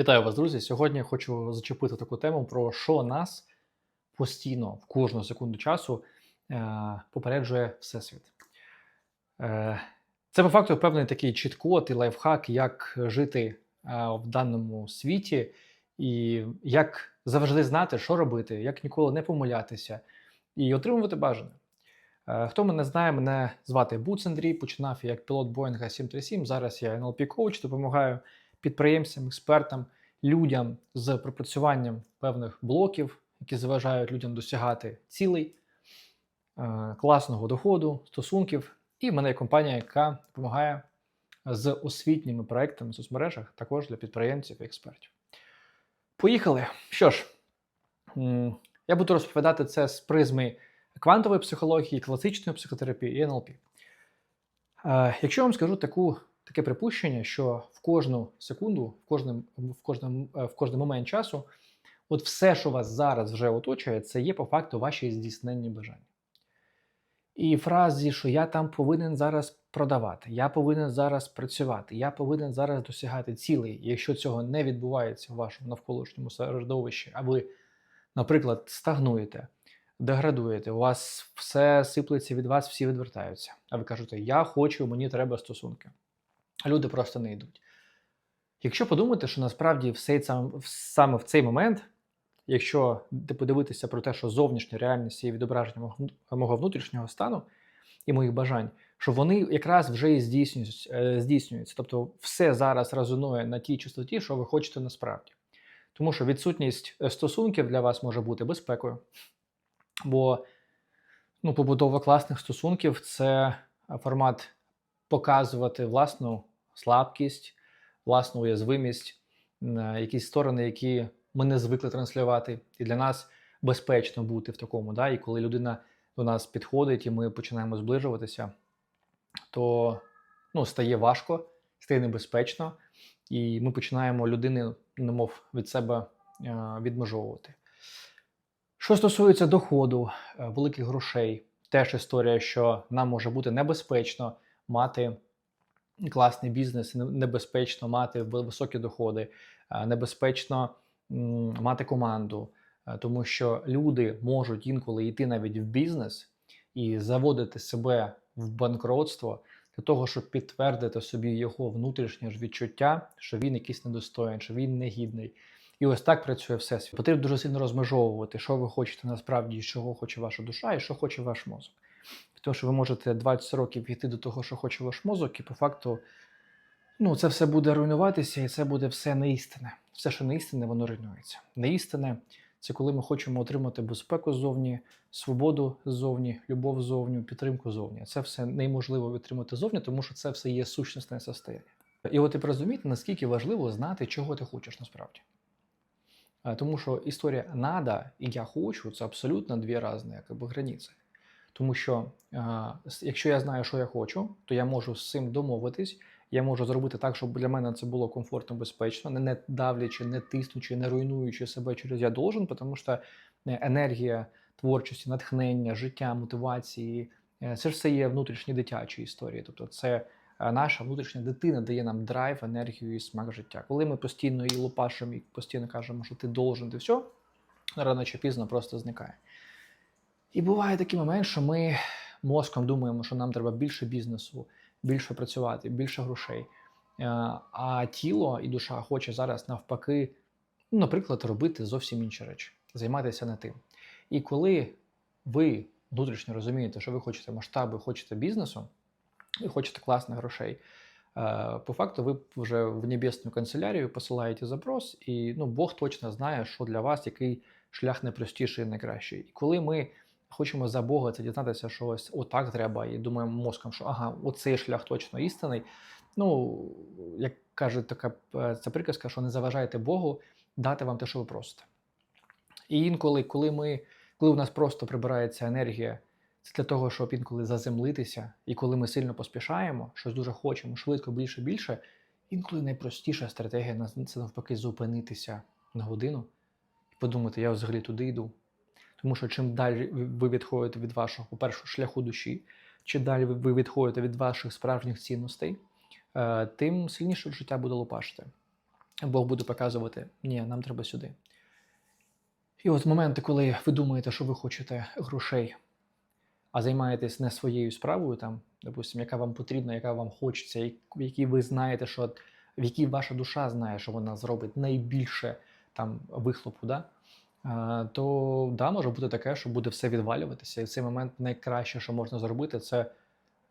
Вітаю вас, друзі! Сьогодні я хочу зачепити таку тему, про що нас постійно в кожну секунду часу е, попереджує Всесвіт. Е, це по факту певний такий чіткод і лайфхак, як жити е, в даному світі, і як завжди знати, що робити, як ніколи не помилятися і отримувати бажане. Е, Хто мене знає, мене звати Буц Андрій, починав я як пілот Боїнга 737. Зараз я NLP коуч, допомагаю підприємцям, експертам, людям з пропрацюванням певних блоків, які заважають людям досягати цілей, е, класного доходу, стосунків. І в мене є компанія, яка допомагає з освітніми проектами в соцмережах, також для підприємців і експертів. Поїхали. Що ж, я буду розповідати це з призми квантової психології, класичної психотерапії і НЛП. Е, Якщо я вам скажу таку, таке припущення, що в кожну секунду, в кожному, в кожному, е, в кожний момент часу, от все, що вас зараз вже оточує, це є по факту ваші здійсненні бажання. І фразі, що я там повинен зараз продавати, я повинен зараз працювати, я повинен зараз досягати цілей. Якщо цього не відбувається в вашому навколишньому середовищі, а ви, наприклад, стагнуєте, деградуєте, у вас все сиплеться від вас, всі відвертаються. А ви кажете, я хочу, мені треба стосунки. Люди просто не йдуть. Якщо подумати, що насправді все сам, саме в цей момент, якщо подивитися про те, що зовнішня реальність є відображення мого, мого внутрішнього стану і моїх бажань, що вони якраз вже і здійснюються, е, здійснюються. Тобто все зараз резонує на тій частоті, що ви хочете насправді. Тому що відсутність е, стосунків для вас може бути безпекою. Бо ну, побудова класних стосунків це формат показувати власну слабкість, власну уязвимість, е, якісь сторони, які ми не звикли транслювати. І для нас безпечно бути в такому. Да? І коли людина до нас підходить і ми починаємо зближуватися, то ну, стає важко, стає небезпечно, і ми починаємо людини, немов від себе е, відмежовувати. Що стосується доходу, е, великих грошей, теж історія, що нам може бути небезпечно мати класний бізнес, небезпечно мати високі доходи, е, небезпечно мати команду, е, тому що люди можуть інколи йти навіть в бізнес і заводити себе в банкротство для того, щоб підтвердити собі його внутрішнє ж відчуття, що він якийсь недостоїн, що він негідний. І ось так працює всесвіт. Потрібно дуже сильно розмежовувати, що ви хочете насправді, чого хоче ваша душа, і що хоче ваш мозок. Тому що ви можете 20 років йти до того, що хоче ваш мозок, і по факту ну, це все буде руйнуватися, і це буде все неістинне. Все, що неістинне, воно руйнується. Неістинне це коли ми хочемо отримати безпеку ззовні, свободу ззовні, любов ззовні, підтримку ззовні. Це все неможливо отримати ззовні, тому що це все є сущностне состояння. І от і розумієте, наскільки важливо знати, чого ти хочеш насправді. Тому що історія надо і я хочу це абсолютно дві різні якби, границі. Тому що якщо я знаю, що я хочу, то я можу з цим домовитись, я можу зробити так, щоб для мене це було комфортно, безпечно, не- давлячи, не тиснучи, не руйнуючи себе через я должен, тому що е, енергія творчості, натхнення, життя, мотивації е, це ж все є внутрішні дитячі історії. Тобто, це е, наша внутрішня дитина дає нам драйв, енергію і смак життя. Коли ми постійно її лупашимо і постійно кажемо, що ти должен, ти все, рано чи пізно просто зникає. І буває такий момент, що ми мозком думаємо, що нам треба більше бізнесу, більше працювати, більше грошей. Е, А тіло і душа хоче зараз навпаки, наприклад, робити зовсім інші речі, займатися не тим. І коли ви внутрішньо розумієте, що ви хочете масштаби, хочете бізнесу, і хочете класних грошей, е, по факту ви вже в небесну канцелярію посилаєте запрос, і ну, Бог точно знає, що для вас який шлях найпростіший і найкращий. І коли ми хочемо за Бога це дізнатися, що ось отак треба, і думаємо мозком, що ага, оцей шлях точно істинний. Ну, як каже така е, ця приказка, що не заважайте Богу дати вам те, що ви просите. І інколи, коли ми, коли у нас просто прибирається енергія, це для того, щоб інколи заземлитися, і коли ми сильно поспішаємо, щось дуже хочемо, швидко, більше, більше, інколи найпростіша стратегія це навпаки зупинитися на годину і подумати, я взагалі туди йду. Тому що чим далі ви- відходите від вашого, по-перше, шляху душі, чим далі ви- відходите від ваших справжніх цінностей, е, тим сильніше життя буде лупашити. Бог буде показувати, ні, нам треба сюди. І от моменти, коли ви думаєте, що ви хочете грошей, а займаєтесь не своєю справою, там, допустимо, яка вам потрібна, яка вам хочеться, в якій ви знаєте, що в якій ваша душа знає, що вона зробить найбільше там вихлопу, да? А, то да, може бути таке, що буде все відвалюватися. І в цей момент найкраще, що можна зробити, це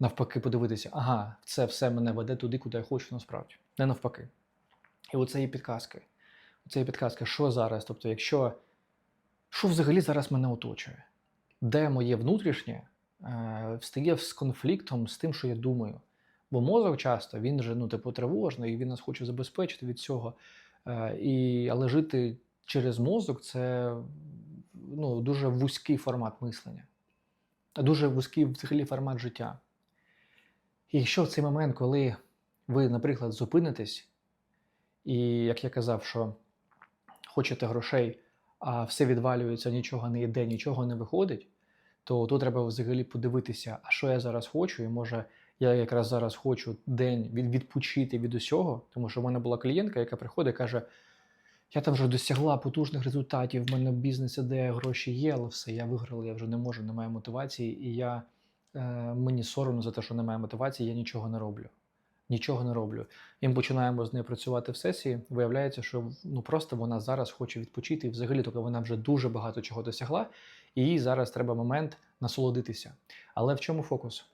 навпаки подивитися, ага, це все мене веде туди, куди я хочу насправді. Не навпаки. І оце є підказки. Оце є підказка, що зараз? Тобто, якщо що взагалі зараз мене оточує? Де моє внутрішнє е, встає з конфліктом з тим, що я думаю. Бо мозок часто він же ну, типу, тривожний, і він нас хоче забезпечити від цього. Е, і, Але жити через мозок це ну, дуже вузький формат мислення, дуже вузький взагалі формат життя. І якщо в цей момент, коли ви, наприклад, зупинитесь, і як я казав, що хочете грошей, а все відвалюється, нічого не йде, нічого не виходить, то тут треба взагалі подивитися, а що я зараз хочу, і може я якраз зараз хочу день відпочити від усього, тому що в мене була клієнтка, яка приходить і каже: я там вже досягла потужних результатів, в мене бізнес іде, гроші є, але все, я виграла, я вже не можу, немає мотивації, і я, е, мені соромно за те, що немає мотивації, я нічого не роблю. Нічого не роблю. І ми починаємо з нею працювати в сесії. Виявляється, що ну просто вона зараз хоче відпочити, і взагалі, тобто вона вже дуже багато чого досягла, і їй зараз треба момент насолодитися. Але в чому фокус?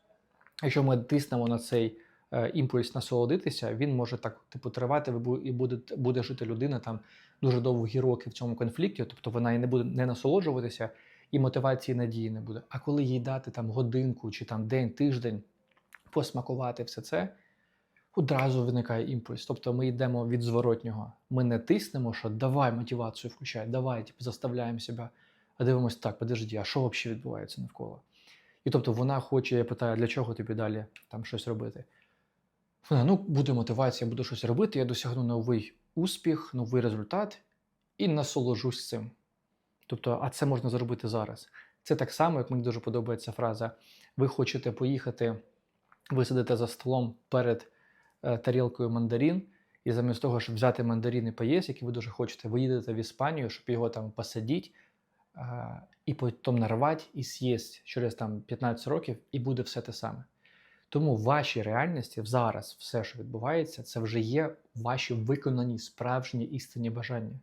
Якщо ми тиснемо на цей е, імпульс насолодитися, він може так типу тривати, і буде буде жити людина там дуже довгі роки в цьому конфлікті, тобто вона і не буде не насолоджуватися, і мотивації надії не буде. А коли їй дати там годинку чи там день, тиждень посмакувати все це одразу виникає імпульс. Тобто ми йдемо від зворотнього. Ми не тиснемо, що давай мотивацію включай, давай типу, заставляємо себе, а дивимося так, подожди, а що взагалі відбувається навколо? І тобто вона хоче, я питаю, для чого тобі далі там щось робити? Вона, ну, буде мотивація, буду щось робити, я досягну новий успіх, новий результат і насолоджусь цим. Тобто, а це можна зробити зараз. Це так само, як мені дуже подобається фраза: ви хочете поїхати, ви сидите за столом перед Е, тарілкою мандарин, і замість того, щоб взяти мандарин і поїсти, які ви дуже хочете, ви їдете в Іспанію, щоб його там посадити, і потім нарвати і з'їсти через там 15 років, і буде все те саме. Тому в вашій реальності зараз все, що відбувається, це вже є ваші виконані справжні істинні бажання.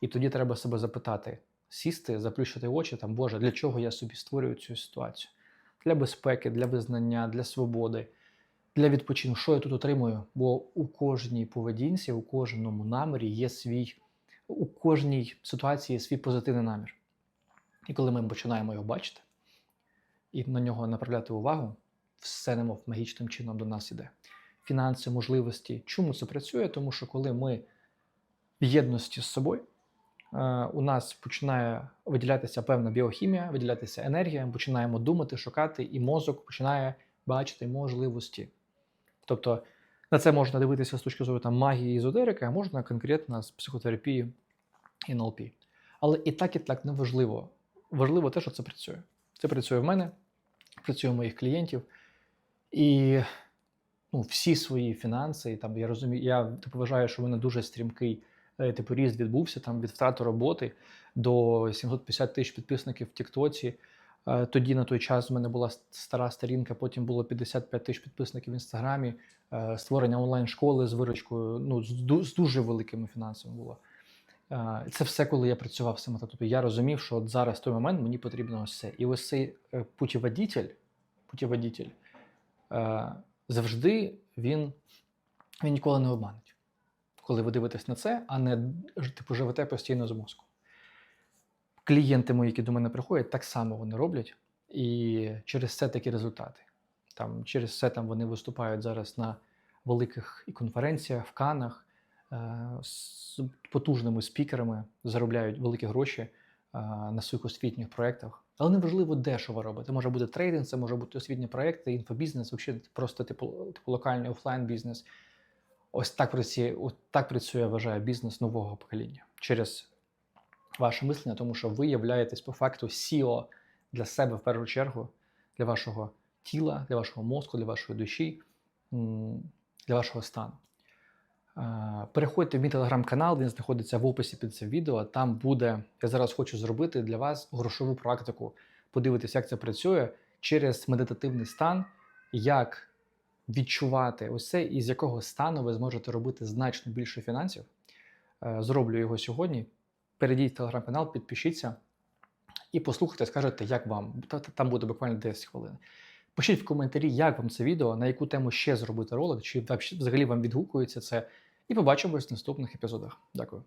І тоді треба себе запитати, сісти, заплющити очі, там, Боже, для чого я собі створюю цю ситуацію? Для безпеки, для визнання, для свободи для відпочинку. Що я тут отримую? Бо у кожній поведінці, у кожному намірі є свій, у кожній ситуації є свій позитивний намір. І коли ми починаємо його бачити і на нього направляти увагу, все немов магічним чином до нас іде. Фінанси, можливості. Чому це працює? Тому що коли ми в єдності з собою, е, у нас починає виділятися певна біохімія, виділятися енергія, ми починаємо думати, шукати, і мозок починає бачити можливості. Тобто на це можна дивитися з точки зору там, магії і езотерики, а можна конкретно з психотерапії і НЛП. Але і так, і так не важливо. Важливо те, що це працює. Це працює в мене, працює у моїх клієнтів. І ну, всі свої фінанси, там, я розумію, я типу, вважаю, що в мене дуже стрімкий е, типу, ріст відбувся там від втрати роботи до 750 тисяч підписників в Тіктоці. Е, тоді на той час в мене була стара сторінка, потім було 55 тисяч підписників в інстаграмі, е, створення онлайн-школи з виручкою, ну з дуже великими фінансами було. Це все, коли я працював саме. Тобто я розумів, що от зараз той момент мені потрібно ось це. І ось цей путіводитель, путіводитель завжди він, він ніколи не обманить, коли ви дивитесь на це, а не типу живете постійно з мозку клієнти мої, які до мене приходять, так само вони роблять. І через це такі результати. Там, Через це там вони виступають зараз на великих і конференціях, в Канах е, з потужними спікерами, заробляють великі гроші е, на своїх освітніх проєктах. Але неважливо, де що ви робите. Може бути трейдинг, це може бути освітні проєкти, інфобізнес, взагалі просто типу, типу локальний офлайн бізнес. Ось так працює, от так працює, я вважаю, бізнес нового покоління через ваше мислення, тому що ви являєтесь по факту CEO для себе в першу чергу, для вашого тіла, для вашого мозку, для вашої душі, для вашого стану. Переходьте в мій телеграм-канал, він знаходиться в описі під цим відео. Там буде, я зараз хочу зробити для вас грошову практику. Подивитися, як це працює через медитативний стан, як відчувати це, і з якого стану ви зможете робити значно більше фінансів. Е, Зроблю його сьогодні. Перейдіть в телеграм-канал, підпишіться і послухайте, скажете, як вам. Та- та- Там буде буквально 10 хвилин. Пишіть в коментарі, як вам це відео, на яку тему ще зробити ролик, чи взагалі вам відгукується це. І побачимось в наступних епізодах. Дякую.